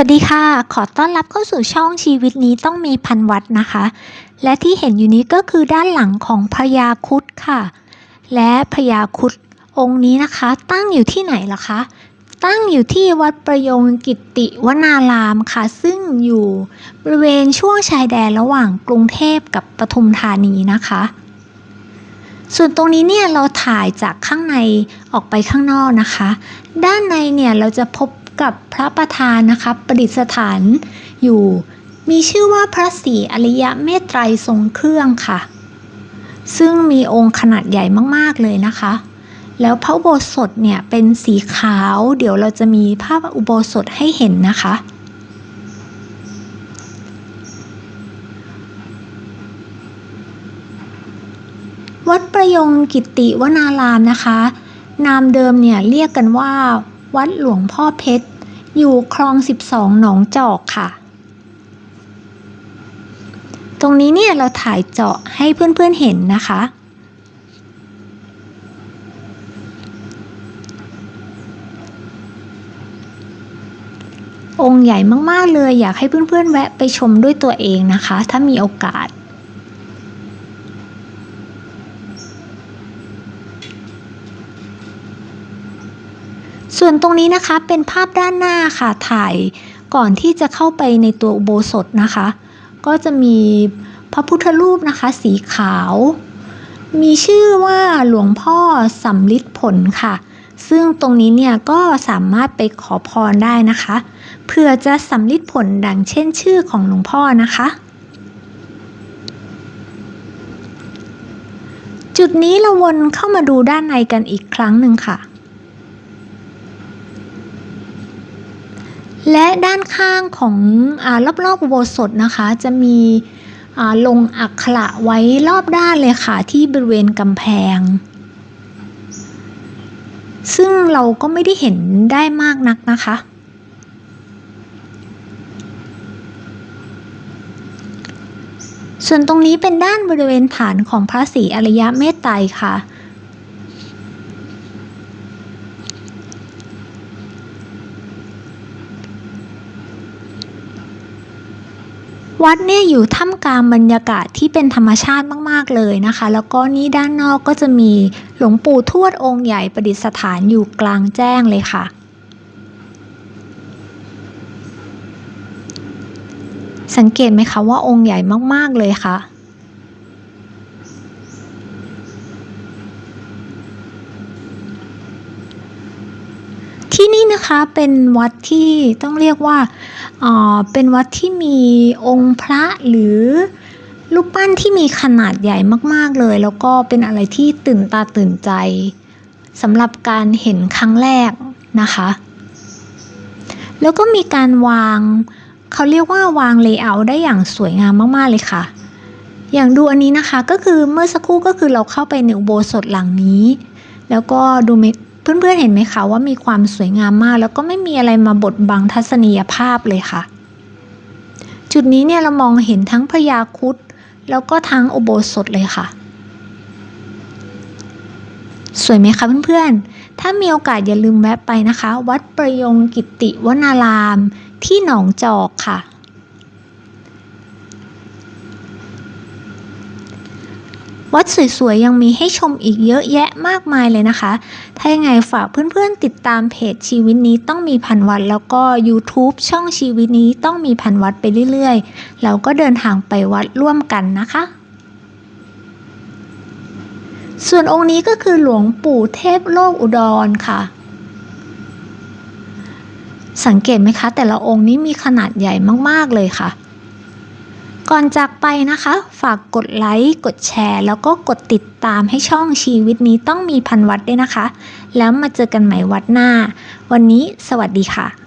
วัสดีค่ะ ขอต้อนรับเข้าสู่ช่องชีวิตนี้ต้องมีพันวัดนะคะ และที่เห็นอยู่นี้ก็คือด้านหลังของพญาคุดค่ะ และพญาคุดองค์นี้นะคะ ตั้งอยู่ที่ไหนล่ะคะ ตั้งอยู่ที่วัดประยงกิตติวนารามค่ะ ซึ่งอยู่บริเวณช่วงชายแดนระหว่างกรุงเทพกับปทุมธานีนะคะ ส่วนตรงนี้เนี่ยเราถ่ายจากข้างในออกไปข้างนอกนะคะ ด้านในเนี่ยเราจะพบ กับพระประธานนะคะประดิษฐานอยู่ มีชื่อว่าพระศรีอริยะเมตไตรทรงเครื่องค่ะ ซึ่งมีองค์ขนาดใหญ่มากๆเลยนะคะ แล้วพระอุโบสถเนี่ยเป็นสีขาว เดี๋ยวเราจะมีภาพอุโบสถให้เห็นนะคะวัดประยงกิติวนารามนะคะ นามเดิมเนี่ยเรียกกันว่า วัดหลวงพ่อเพชร อยู่คลอง 12 หนองจอกค่ะ ตรงนี้เนี่ยเราถ่ายเจาะให้เพื่อนๆเห็นนะคะ องค์ใหญ่มากๆเลยอยากให้เพื่อนๆแวะไปชมด้วยตัวเองนะคะ ถ้ามีโอกาส ส่วนตรงนี้นะคะเป็นภาพด้านหน้าค่ะถ่ายก่อนที่จะเข้าไปในตัวอุโบสถนะคะ ก็จะมีพระพุทธรูปนะคะ สีขาว มีชื่อว่าหลวงพ่อสำลิดผลค่ะ ซึ่งตรงนี้เนี่ยก็สามารถไปขอพรได้นะคะเพื่อจะสำลิดผลดังเช่นชื่อของหลวงพ่อนะคะ จุดนี้เราวนเข้ามาดูด้านในกันอีกครั้งหนึ่งค่ะ และด้านข้างของอรอบๆอุโบสถนะคะ จะมีลงอักขระไว้รอบด้านเลยค่ะที่บริเวณกำแพง ซึ่งเราก็ไม่ได้เห็นได้มากนักนะคะ ส่วนตรงนี้เป็นด้านบริเวณฐานของพระศรีอริยะเมตไตรค่ะ วัดเนี่ยอยู่ท่ามกลางบรรยากาศที่เป็นธรรมชาติมาก ๆ เลยนะคะ แล้วก็นี่ด้านนอกก็จะมีหลวงปู่ทวดองค์ใหญ่ประดิษฐานอยู่กลางแจ้งเลยค่ะ สังเกตไหมคะว่าองค์ใหญ่มาก ๆ เลยค่ะ ที่ นะคะเป็นวัดที่ต้องเรียกว่าเป็นวัดที่มีองค์พระหรือรูปปั้นที่มีขนาดใหญ่มากๆเลย แล้วก็เป็นอะไรที่ตื่นตาตื่นใจสำหรับการเห็นครั้งแรกนะคะ แล้วก็มีการวางเขาเรียกว่าวางเลเยอร์ได้อย่างสวยงามมากๆเลยค่ะ อย่างดูอันนี้นะคะก็คือเมื่อสักครู่ก็คือเราเข้าไปในอุโบสถหลังนี้ แล้วก็ดู เพื่อนๆเห็นไหมคะว่ามีความสวยงามมาก แล้วก็ไม่มีอะไรมาบดบังทัศนียภาพเลยค่ะ จุดนี้เนี่ยเรามองเห็นทั้งพญาคุดแล้วก็ทั้งอุโบสถเลยค่ะ สวยไหมคะเพื่อนๆ ถ้ามีโอกาสอย่าลืมแวะไปนะคะ วัดประยงกิตติวนาราม ที่หนองจอกค่ะ วัดสวยๆ ยังมีให้ชมอีกเยอะแยะมากมายเลยนะคะ ถ้ายังไงฝากเพื่อนๆ ติดตามเพจชีวิตนี้ต้องมีพันวัด แล้วก็ YouTube ช่องชีวิตนี้ต้องมีพันวัดไปเรื่อยๆแล้วก็เดินทางไปวัดร่วมกันนะคะ ส่วนองค์นี้ก็คือหลวงปู่เทพโลกอุดรค่ะ สังเกตไหมคะ แต่ละองค์นี้มีขนาดใหญ่มากๆเลยค่ะ ก่อนจากไปนะคะ ฝากกดไลค์ กดแชร์ แล้วก็กดติดตามให้ช่องชีวิตนี้ต้องมีพันวัดด้วยนะคะ แล้วมาเจอกันใหม่วัดหน้า วันนี้สวัสดีค่ะ